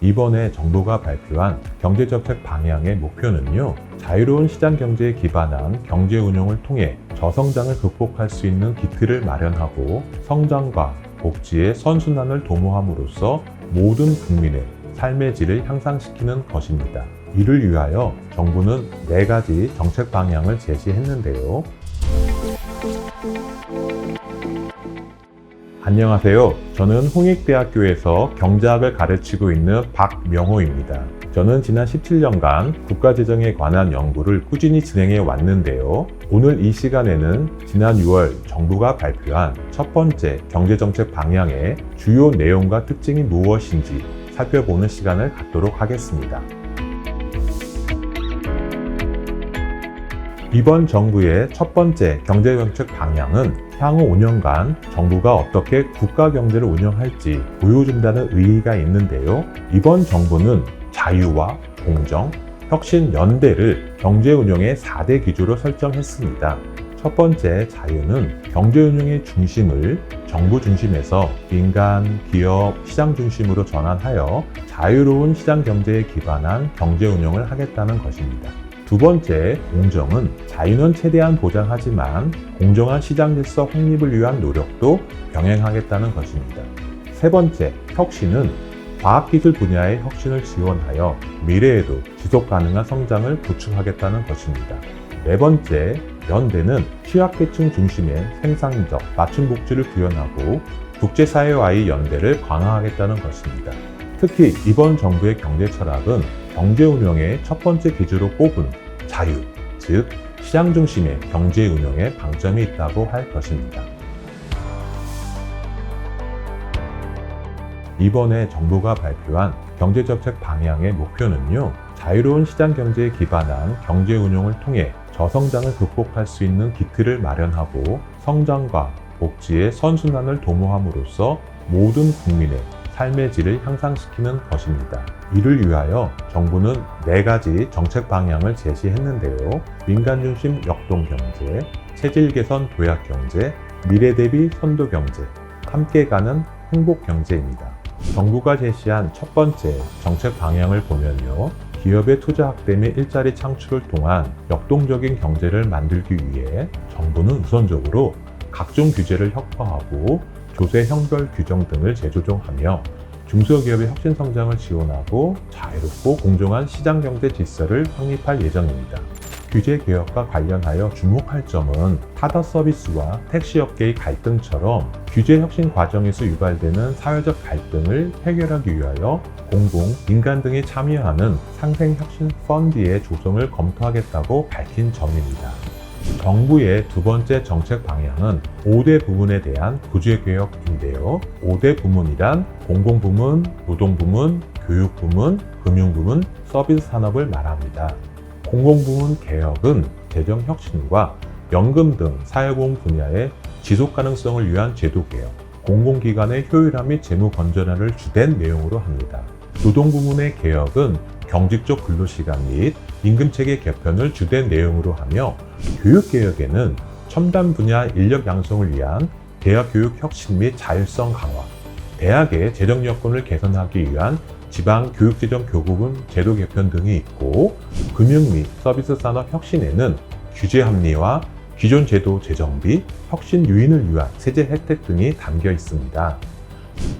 이번에 정부가 발표한 경제정책 방향의 목표는요, 자유로운 시장 경제에 기반한 경제 운용을 통해 저성장을 극복할 수 있는 기틀을 마련하고 성장과 복지의 선순환을 도모함으로써 모든 국민의 삶의 질을 향상시키는 것입니다. 이를 위하여 정부는 네 가지 정책 방향을 제시했는데요. 안녕하세요. 저는 홍익대학교에서 경제학을 가르치고 있는 박명호입니다. 저는 지난 17년간 국가재정에 관한 연구를 꾸준히 진행해 왔는데요. 오늘 이 시간에는 지난 6월 정부가 발표한 첫 번째 경제정책 방향의 주요 내용과 특징이 무엇인지 살펴보는 시간을 갖도록 하겠습니다. 이번 정부의 첫 번째 경제정책 방향은 향후 5년간 정부가 어떻게 국가 경제를 운영할지 보여준다는 의의가 있는데요. 이번 정부는 자유와 공정, 혁신, 연대를 경제 운영의 4대 기조로 설정했습니다. 첫 번째 자유는 경제 운영의 중심을 정부 중심에서 민간, 기업, 시장 중심으로 전환하여 자유로운 시장 경제에 기반한 경제 운영을 하겠다는 것입니다. 두 번째, 공정은 자유는 최대한 보장하지만 공정한 시장 질서 확립을 위한 노력도 병행하겠다는 것입니다. 세 번째, 혁신은 과학기술 분야의 혁신을 지원하여 미래에도 지속 가능한 성장을 구축하겠다는 것입니다. 네 번째, 연대는 취약계층 중심의 생산적 맞춤 복지를 구현하고 국제사회와의 연대를 강화하겠다는 것입니다. 특히 이번 정부의 경제 철학은 경제 운영의 첫 번째 기조로 꼽은 자유, 즉 시장 중심의 경제 운영에 방점이 있다고 할 것입니다. 이번에 정부가 발표한 경제정책 방향의 목표는요, 자유로운 시장 경제에 기반한 경제 운용을 통해 저성장을 극복할 수 있는 기틀을 마련하고 성장과 복지의 선순환을 도모함으로써 모든 국민의 삶의 질을 향상시키는 것입니다. 이를 위하여 정부는 네 가지 정책 방향을 제시했는데요. 민간 중심 역동 경제, 체질 개선 도약 경제, 미래 대비 선도 경제, 함께 가는 행복 경제입니다. 정부가 제시한 첫 번째 정책 방향을 보면요. 기업의 투자 확대 및 일자리 창출을 통한 역동적인 경제를 만들기 위해 정부는 우선적으로 각종 규제를 혁파하고 조세 형별 규정 등을 재조정하며 중소기업의 혁신 성장을 지원하고 자유롭고 공정한 시장 경제 질서를 확립할 예정입니다. 규제 개혁과 관련하여 주목할 점은 타다 서비스와 택시업계의 갈등처럼 규제 혁신 과정에서 유발되는 사회적 갈등을 해결하기 위하여 공공, 민간 등이 참여하는 상생 혁신 펀드의 조성을 검토하겠다고 밝힌 점입니다. 정부의 두 번째 정책 방향은 5대 부문에 대한 구제 개혁인데요. 5대 부문이란 공공부문, 노동부문, 교육부문, 금융부문, 서비스 산업을 말합니다. 공공부문 개혁은 재정 혁신과 연금 등 사회보험 분야의 지속 가능성을 위한 제도 개혁, 공공기관의 효율화 및 재무 건전화를 주된 내용으로 합니다. 노동부문의 개혁은 경직적 근로시간 및 임금체계 개편을 주된 내용으로 하며 교육개혁에는 첨단 분야 인력 양성을 위한 대학 교육 혁신 및 자율성 강화, 대학의 재정 여건을 개선하기 위한 지방 교육재정 교부분 제도 개편 등이 있고 금융 및 서비스 산업 혁신에는 규제 합리화, 기존 제도 재정비, 혁신 유인을 위한 세제 혜택 등이 담겨 있습니다.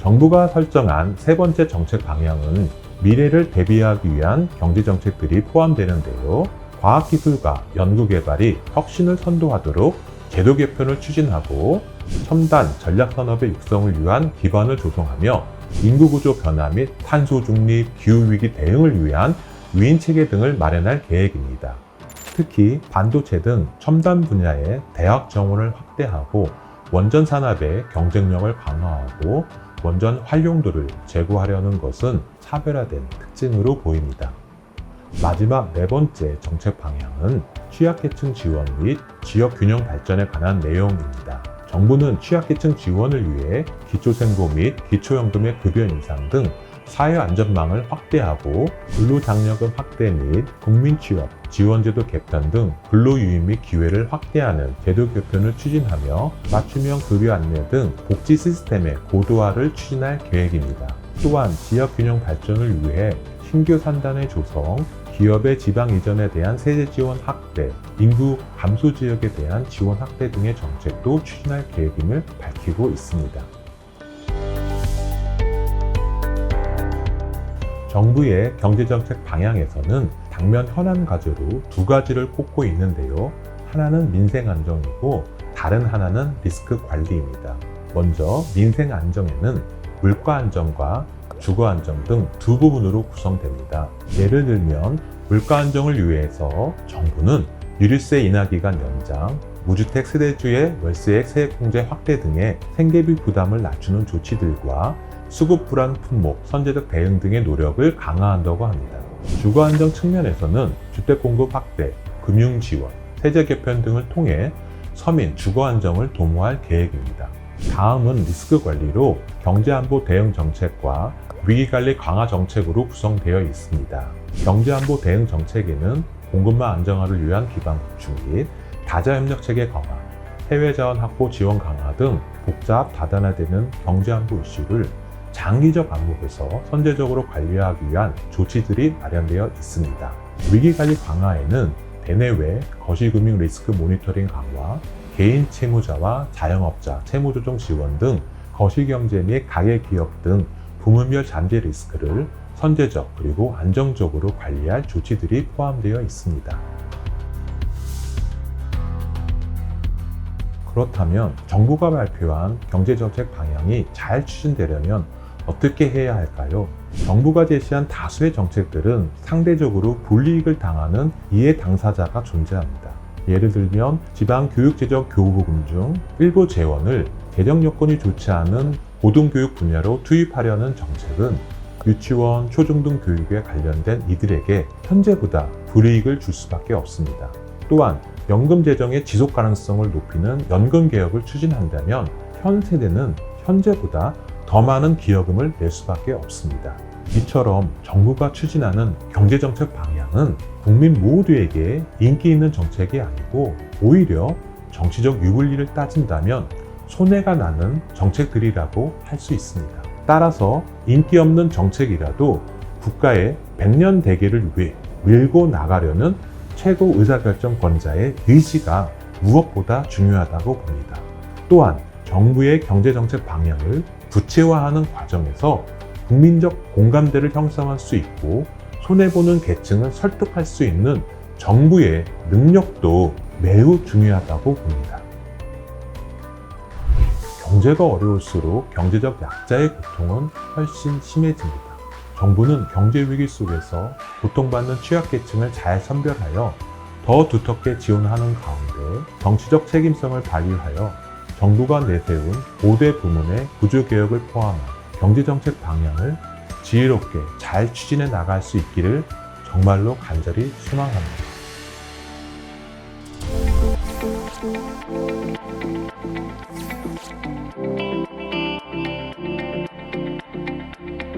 정부가 설정한 세 번째 정책 방향은 미래를 대비하기 위한 경제 정책들이 포함되는데요. 과학기술과 연구개발이 혁신을 선도하도록 제도 개편을 추진하고 첨단 전략산업의 육성을 위한 기반을 조성하며 인구구조 변화 및 탄소 중립, 기후위기 대응을 위한 유인체계 등을 마련할 계획입니다. 특히 반도체 등 첨단 분야의 대학 정원을 확대하고 원전 산업의 경쟁력을 강화하고 원전 활용도를 제고하려는 것은 차별화된 특징으로 보입니다. 마지막 네 번째 정책 방향은 취약계층 지원 및 지역 균형 발전에 관한 내용입니다. 정부는 취약계층 지원을 위해 기초생보 및 기초연금의 급여 인상 등 사회안전망을 확대하고 근로장려금 확대 및 국민취업, 지원제도 개편 등 근로유인 및 기회를 확대하는 제도 개편을 추진하며 맞춤형 급여 안내 등 복지 시스템의 고도화를 추진할 계획입니다. 또한 지역 균형 발전을 위해 신규 산단의 조성, 기업의 지방 이전에 대한 세제 지원 확대, 인구 감소 지역에 대한 지원 확대 등의 정책도 추진할 계획임을 밝히고 있습니다. 정부의 경제정책 방향에서는 당면 현안 과제로 두 가지를 꼽고 있는데요. 하나는 민생 안정이고 다른 하나는 리스크 관리입니다. 먼저 민생 안정에는 물가 안정과 주거 안정 등 두 부분으로 구성됩니다. 예를 들면 물가 안정을 위해서 정부는 유류세 인하 기간 연장, 무주택 세대주의 월세액 세액공제 확대 등의 생계비 부담을 낮추는 조치들과 수급 불안 품목, 선제적 대응 등의 노력을 강화한다고 합니다. 주거 안정 측면에서는 주택 공급 확대, 금융 지원, 세제 개편 등을 통해 서민 주거 안정을 도모할 계획입니다. 다음은 리스크 관리로 경제안보 대응 정책과 위기관리 강화 정책으로 구성되어 있습니다. 경제안보 대응 정책에는 공급망 안정화를 위한 기반 구축 및 다자협력 체계 강화, 해외 자원 확보 지원 강화 등 복잡 다단화되는 경제안보 이슈를 장기적 안목에서 선제적으로 관리하기 위한 조치들이 마련되어 있습니다. 위기관리 강화에는 대내외 거시금융 리스크 모니터링 강화, 개인 채무자와 자영업자 채무 조정 지원 등 거시경제 및 가계 기업 등 부문별 잠재 리스크를 선제적 그리고 안정적으로 관리할 조치들이 포함되어 있습니다. 그렇다면 정부가 발표한 경제정책 방향이 잘 추진되려면 어떻게 해야 할까요? 정부가 제시한 다수의 정책들은 상대적으로 불이익을 당하는 이해 당사자가 존재합니다. 예를 들면 지방교육재정 교부금 중 일부 재원을 재정 여건이 좋지 않은 고등교육 분야로 투입하려는 정책은 유치원, 초중등 교육에 관련된 이들에게 현재보다 불이익을 줄 수밖에 없습니다. 또한 연금 재정의 지속 가능성을 높이는 연금 개혁을 추진한다면 현 세대는 현재보다 더 많은 기여금을 낼 수밖에 없습니다. 이처럼 정부가 추진하는 경제정책 방향은 국민 모두에게 인기 있는 정책이 아니고 오히려 정치적 유불리를 따진다면 손해가 나는 정책들이라고 할 수 있습니다. 따라서 인기 없는 정책이라도 국가의 백년 대계를 위해 밀고 나가려는 최고 의사결정권자의 의지가 무엇보다 중요하다고 봅니다. 또한 정부의 경제정책 방향을 구체화하는 과정에서 국민적 공감대를 형성할 수 있고 손해보는 계층을 설득할 수 있는 정부의 능력도 매우 중요하다고 봅니다. 경제가 어려울수록 경제적 약자의 고통은 훨씬 심해집니다. 정부는 경제 위기 속에서 고통받는 취약계층을 잘 선별하여 더 두텁게 지원하는 가운데 정치적 책임성을 발휘하여 정부가 내세운 5대 부문의 구조개혁을 포함한 경제정책 방향을 지혜롭게 잘 추진해 나갈 수 있기를 정말로 간절히 소망합니다.